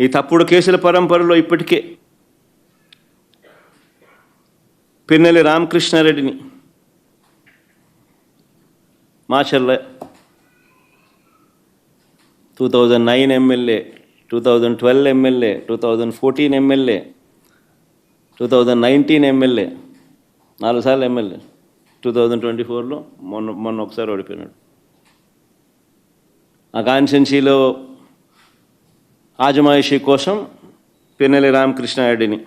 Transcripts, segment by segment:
ఈ తప్పుడు కేసుల పరంపరలో ఇప్పటికే Pinnelli రామకృష్ణారెడ్డిని Macherla two thousand nine MLA two thousand twelve MLA two thousand fourteen MLA two thousand nineteen MLA నాలుగు సార్లు ఎమ్మెల్యే. టూ థౌజండ్ ట్వంటీ ఫోర్లో మొన్న మొన్న ఒకసారి ఓడిపోయినాడు. ఆ కాన్స్టెన్సీలో ఆజమాయిషి కోసం పిన్నెల్లి రామకృష్ణారెడ్డిని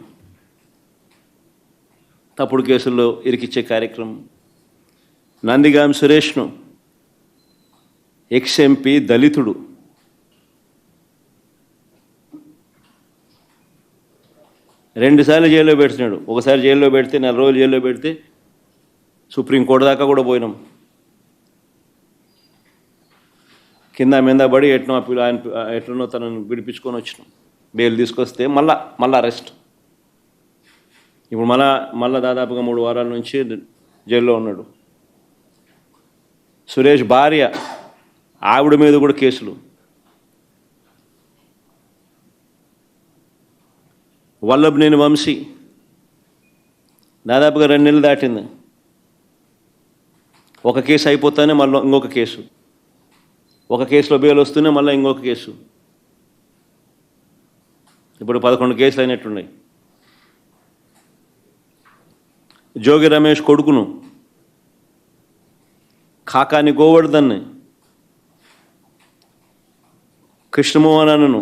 తప్పుడు కేసుల్లో ఇరికిచ్చే కార్యక్రమం. నందిగాం సురేష్ను ఎక్స్ ఎంపీ దళితుడు రెండుసార్లు జైల్లో పెడుతున్నాడు ఒకసారి జైల్లో పెడితే నెల రోజులు జైల్లో పెడితే సుప్రీంకోర్టు దాకా కూడా పోయినాం. కింద మీద పడి ఎట్నో ఆయన ఎట్లనో తనను విడిపించుకొని వచ్చినాం. బెయిల్ తీసుకొస్తే మళ్ళా మళ్ళా అరెస్ట్ ఇప్పుడు మళ్ళా మళ్ళా దాదాపుగా మూడు వారాల నుంచి జైల్లో ఉన్నాడు. సురేష్ భార్య ఆవిడ మీద కూడా కేసులు. వల్లభనేని వంశీ దాదాపుగా రెండు నెలలు దాటింది. ఒక కేసు అయిపోతానే మళ్ళీ ఇంకొక కేసు. ఒక కేసులో బెయిల్ వస్తూనే మళ్ళీ ఇంకొక కేసు. ఇప్పుడు పదకొండు కేసులు అయినట్టున్నాయి. జోగి రమేష్ కొడుకును కాకాని గోవర్ధన్ని కృష్ణమోహనను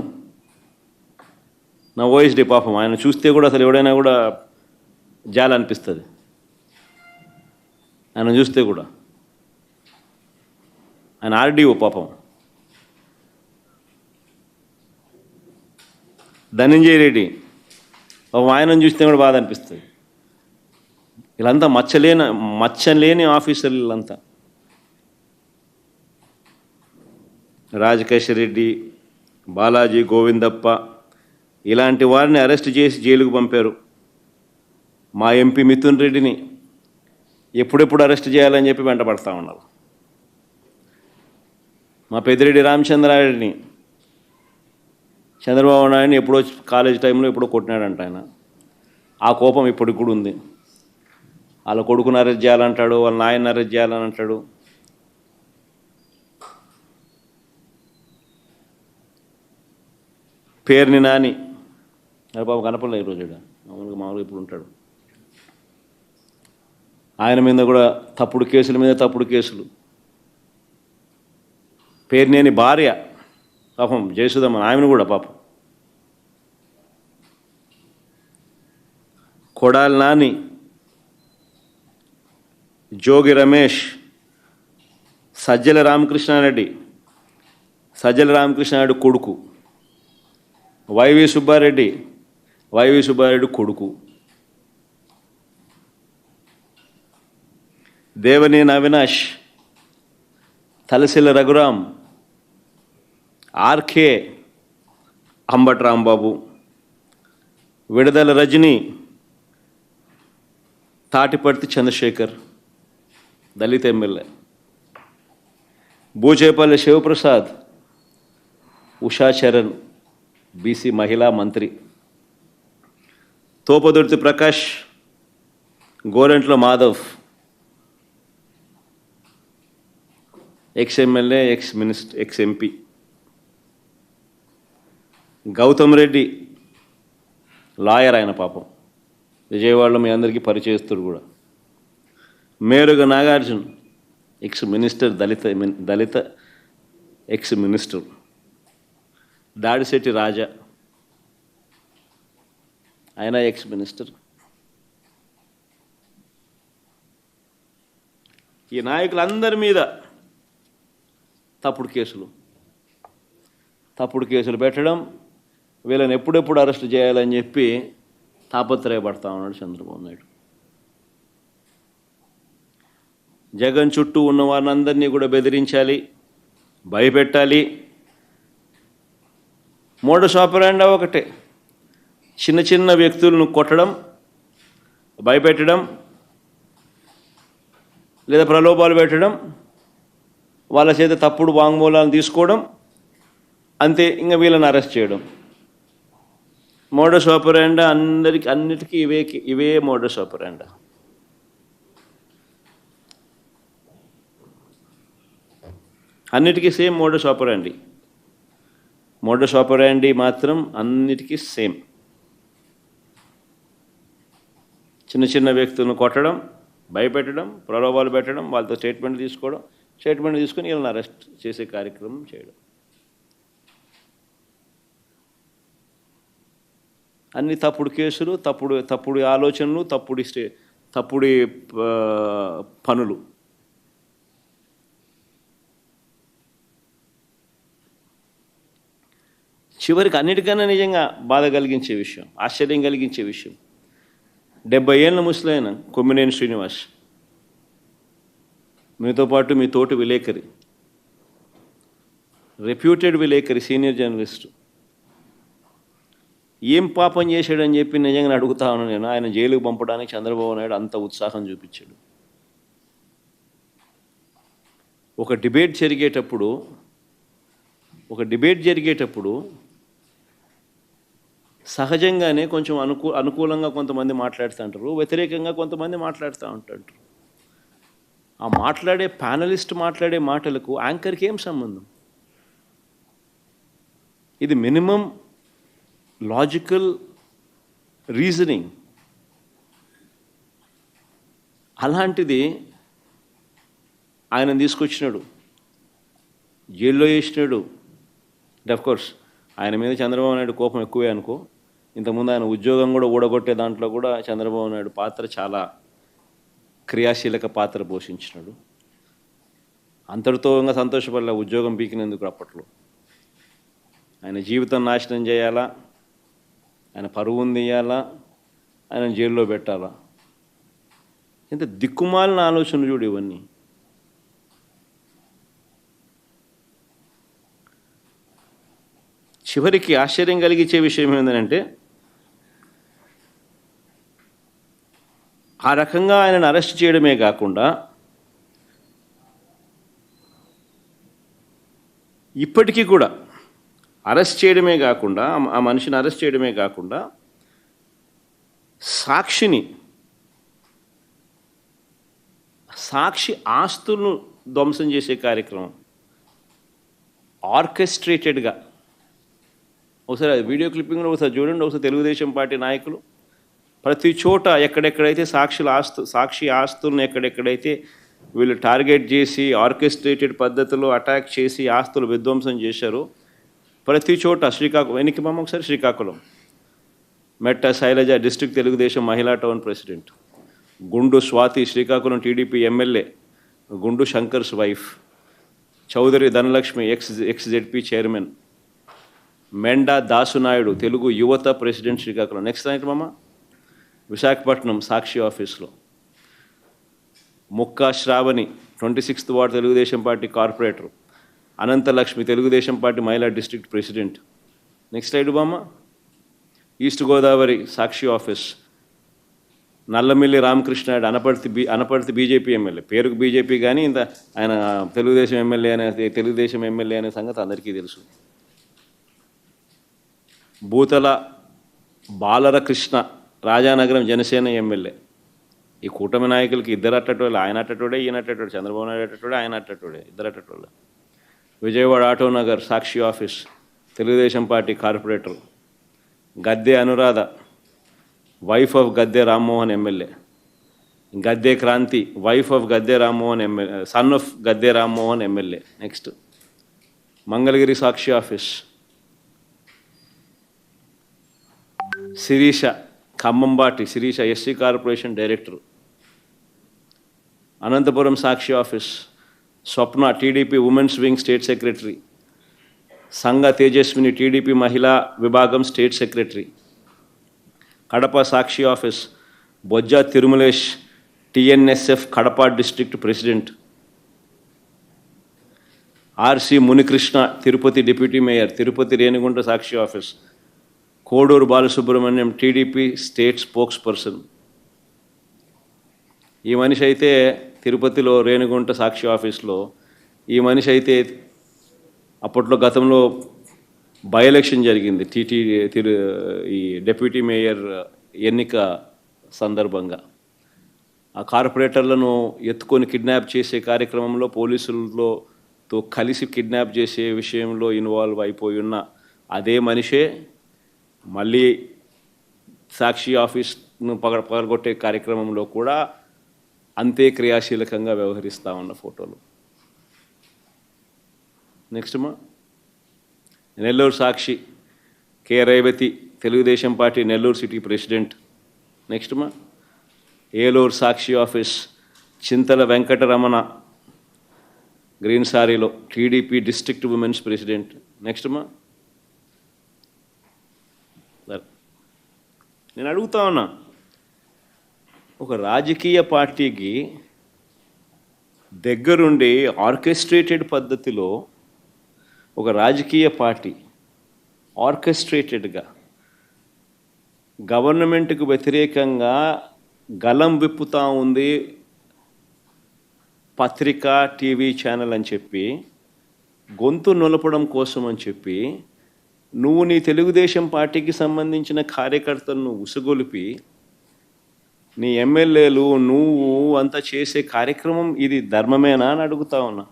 నా ఓఎస్డి పాపం ఆయన చూస్తే కూడా అసలు ఎవడైనా కూడా జాలి అనిపిస్తుంది ఆయన చూస్తే కూడా. ఆయన ఆర్డీఓ పాపం. ధనంజయ రెడ్డి. ఒక ఆయనను చూస్తే కూడా బాధ అనిపిస్తుంది. వీళ్ళంతా మచ్చలేని మచ్చలేని ఆఫీసర్లు వీళ్ళంతా. రాజకేశ్వర రెడ్డి బాలాజీ గోవిందప్ప ఇలాంటి వారిని అరెస్ట్ చేసి జైలుకు పంపారు. మా ఎంపీ మిథున్ రెడ్డిని ఎప్పుడెప్పుడు అరెస్ట్ చేయాలని చెప్పి వెంటపడతా ఉన్నారు. మా పెద్దిరెడ్డి రామచంద్రారెడ్డిని. చంద్రబాబు నాయుడిని ఎప్పుడో కాలేజ్ టైంలో ఎప్పుడో కొట్టినాడంట ఆయన. ఆ కోపం ఇప్పటికి కూడా ఉంది. వాళ్ళ కొడుకుని అరెస్ట్ చేయాలంటాడు వాళ్ళ నాయన్ని అరెస్ట్ చేయాలని అంటాడు పేరుని నాని. అది బాబు కనపడలే ఈరోజు ఈడ. మామూలుగా మామూలుగా ఇప్పుడు ఉంటాడు. ఆయన మీద కూడా తప్పుడు కేసుల మీద తప్పుడు కేసులు. పేరునేని భార్య. పాపం జయసుధమ్మ ఆమెను కూడా పాపం. కొడాలి నాని జోగి రమేష్ సజ్జల రామకృష్ణారెడ్డి సజ్జల రామకృష్ణారెడ్డి కొడుకు వైవి సుబ్బారెడ్డి వైవి సుబ్బారెడ్డి కొడుకు. దేవనేని అవినాష్ తలసిల రఘురాం ఆర్కే అంబట్ రాంబాబు విడుదల రజని తాటిపర్తి చంద్రశేఖర్ దళిత ఎమ్మెల్యే బూచేపల్లి శివప్రసాద్ ఉషా చరణ్ బీసీ మహిళా మంత్రి Thopudurthi Prakash Gorantla Madhav ex MLA ex minister ex MP Gautam Reddy lawyer ఆయన పాపం. విజయవాడలో మీ అందరికీ పరిచయస్తుడు కూడా. Meruga Nagarjun ex minister Dalit Dalit ex minister Dadisetti Raja ఆయన ఎక్స్ మినిస్టర్ ఈ నాయకులందరి మీద తప్పుడు కేసులు. తప్పుడు కేసులు పెట్టడం వీళ్ళని ఎప్పుడెప్పుడు అరెస్ట్ చేయాలని చెప్పి తాపత్రయపడతా ఉన్నాడు చంద్రబాబు నాయుడు. జగన్ చుట్టూ ఉన్న వారినందరినీ కూడా బెదిరించాలి భయపెట్టాలి. మోడస్ ఆపరాండా ఒకటే. చిన్న చిన్న వ్యక్తులను కొట్టడం భయపెట్టడం లేదా ప్రలోభాలు పెట్టడం వాళ్ళ చేత తప్పుడు వాంగ్మూలాలను తీసుకోవడం అంతే ఇంకా వీళ్ళని అరెస్ట్ చేయడం. మోడస్ ఆపరాండా అందరికి అన్నిటికీ ఇవే ఇవే మోడస్ ఆపరాండా. అన్నిటికీ same modus operandi. Modus operandi మాత్రం అన్నిటికీ సేమ్. చిన్న చిన్న వ్యక్తులను కొట్టడం భయపెట్టడం ప్రలోభాలు పెట్టడం వాళ్ళతో స్టేట్మెంట్ తీసుకోవడం స్టేట్మెంట్ తీసుకుని వీళ్ళని అరెస్ట్ చేసే కార్యక్రమం చేయడం. అన్ని తప్పుడు కేసులు తప్పుడు తప్పుడు ఆలోచనలు తప్పుడు స్టే తప్పుడు పనులు. చివరికి అన్నిటికన్నా నిజంగా బాధ కలిగించే విషయం ఆశ్చర్యం కలిగించే విషయం. డెబ్బై ఏళ్ళ ముసలైన కొమ్మినేని శ్రీనివాస్. మీతో పాటు మీ తోటి విలేకరి రెప్యూటెడ్ విలేకరి సీనియర్ జర్నలిస్టు. ఏం పాపం చేశాడని చెప్పి నిజంగా అడుగుతాను నేను. ఆయన జైలుకు పంపడానికి చంద్రబాబు నాయుడు అంత ఉత్సాహం చూపించాడు. ఒక డిబేట్ జరిగేటప్పుడు ఒక డిబేట్ జరిగేటప్పుడు సహజంగానే కొంచెం అనుకూ అనుకూలంగా కొంతమంది మాట్లాడుతూ ఉంటారు వ్యతిరేకంగా కొంతమంది మాట్లాడుతూ ఉంటారు. ఆ మాట్లాడే ప్యానలిస్ట్ మాట్లాడే మాటలకు యాంకర్కి ఏం సంబంధం? ఇది మినిమం లాజికల్ రీజనింగ్ అలాంటిది ఆయన తీసుకొచ్చినాడు. జైల్లో వేసినాడు అంటే కోర్స్ ఆయన మీద చంద్రబాబు నాయుడు కోపం ఎక్కువే అనుకో. ఇంతకుముందు ఆయన ఉద్యోగం కూడా ఊడగొట్టే దాంట్లో కూడా చంద్రబాబు నాయుడు పాత్ర చాలా క్రియాశీలక పాత్ర పోషించినాడు. అంతటితో సంతోషపడలే ఉద్యోగం పీకినందుకు అప్పట్లో. ఆయన జీవితం నాశనం చేయాలా? ఆయన పరువును తీయాలా? ఆయన జైల్లో పెట్టాలా? ఇంత దిక్కుమాలిన ఆలోచన చూడు ఇవన్నీ. చివరికి ఆశ్చర్యం కలిగించే విషయం ఏంటంటే ఆ రకంగా ఆయనను అరెస్ట్ చేయడమే కాకుండా ఇప్పటికీ కూడా అరెస్ట్ చేయడమే కాకుండా ఆ- మనిషిని అరెస్ట్ చేయడమే కాకుండా సాక్షిని సాక్షి ఆస్తులను ధ్వంసం చేసే కార్యక్రమం ఆర్కెస్ట్రేటెడ్గా. ఒకసారి వీడియో క్లిప్పింగ్ ఒకసారి చూడండి ఒకసారి తెలుగుదేశం పార్టీ నాయకులు. ప్రతి చోట ఎక్కడెక్కడైతే సాక్షుల ఆస్తు సాక్షి ఆస్తులను ఎక్కడెక్కడైతే వీళ్ళు టార్గెట్ చేసి ఆర్కెస్ట్రేటెడ్ పద్ధతిలో అటాక్ చేసి ఆస్తులు విధ్వంసం చేశారో ప్రతి చోట శ్రీకాకుళం వెనక్కి మమ్మ ఒకసారి శ్రీకాకుళం. మెట్ట శైలజ డిస్ట్రిక్ట్ తెలుగుదేశం మహిళా టౌన్ ప్రెసిడెంట్. గుండు Swathi Srikakulam TDP MLA. Gundu Shankar's wife. Chowdary Dhanalakshmi ex ex ZP chairman. Menda Dasunaidu Telugu యువత ప్రెసిడెంట్ శ్రీకాకుళం. నెక్స్ట్ నైట్ మామ. విశాఖపట్నం సాక్షి ఆఫీస్లో. Mukka Sravani twenty sixth ward Telugudesam party corporator. Ananthalakshmi Telugudesam party మహిళా district president. Next slide బామ్మ east Godavari Sakshi office. Nallamilli Ramakrishna Anaparthi B Anaparthi BJP MLA. పేరుకు BJP కానీ ఇంత ఆయన Telugu Desam MLA అనే Telugu Desam MLA అనే సంగతి అందరికీ తెలుసు. భూతల బాలర కృష్ణ రాజానగరం జనసేన ఎమ్మెల్యే. ఈ కూటమి నాయకులకి ఇద్దరు అట్టటోళ్ళు ఆయన అట్టటోడే ఈయన అట్టటోడు చంద్రబాబు నాయుడు అట్టటోడే ఆయన అట్టటోడే ఇద్దరు అట్టటోళ్ళు. Vijayawada auto Nagar Sakshi office Telugu Desam party corporator Gadde Anuradha wife of Gadde Rammohan MLA. Gadde Kranthi wife of Gadde Rammohan MLA son of Gadde Rammohan MLA. Next Mangalagiri Sakshi office. Sirisha Khammambati Sirisha SC corporation director. Anantapur Sakshi office. Swapna TDP women's wing state secretary. Sangha Tejaswini TDP మహిళా విభాగం state secretary. Kadapa Sakshi office Bojja Tirumalesh TNSF Kadapa district president. RC Munikrishna Tirupati deputy mayor Tirupati Renigunta Sakshi office Koduru Balasubrahmanyam TDP state spokesperson ఈ మనిషి అయితే తిరుపతిలో రేణుగుంట సాక్షి ఆఫీస్లో ఈ మనిషి అయితే అప్పట్లో గతంలో బై ఎలక్షన్ జరిగింది. టీటీ తిరు ఈ డెప్యూటీ మేయర్ ఎన్నిక సందర్భంగా. ఆ కార్పొరేటర్లను ఎత్తుకొని కిడ్నాప్ చేసే కార్యక్రమంలో పోలీసులతో కలిసి కిడ్నాప్ చేసే విషయంలో ఇన్వాల్వ్ అయిపోయి ఉన్న అదే మనిషే మళ్ళీ సాక్షి ఆఫీస్ను పగ పగలగొట్టే కార్యక్రమంలో కూడా అంతే క్రియాశీలకంగా వ్యవహరిస్తూ ఉన్న ఫోటోలు. నెక్స్ట్ మా Nellore Sakshi K Revathi Telugudesam party Nellore city president. Next మా ఏలూరు సాక్షి ఆఫీస్ చింతల వెంకటరమణ గ్రీన్ సారీలో TDP district women's president. Next మా నేను అడుగుతా ఉన్నా ఒక రాజకీయ పార్టీకి దగ్గరుండి ఆర్కెస్ట్రేటెడ్ పద్ధతిలో ఒక రాజకీయ పార్టీ ఆర్కెస్ట్రేటెడ్గా గవర్నమెంట్కు వ్యతిరేకంగా గలం విప్పుతా ఉంది పత్రిక టీవీ ఛానల్ అని చెప్పి గొంతు నొలపడం కోసం అని చెప్పి నువ్వు నీ తెలుగుదేశం పార్టీకి సంబంధించిన కార్యకర్తలను ఉసుగొలిపి నీ ఎమ్మెల్యేలు నువ్వు అంతా చేసే కార్యక్రమం ఇది ధర్మమేనా అని అడుగుతా ఉన్నా.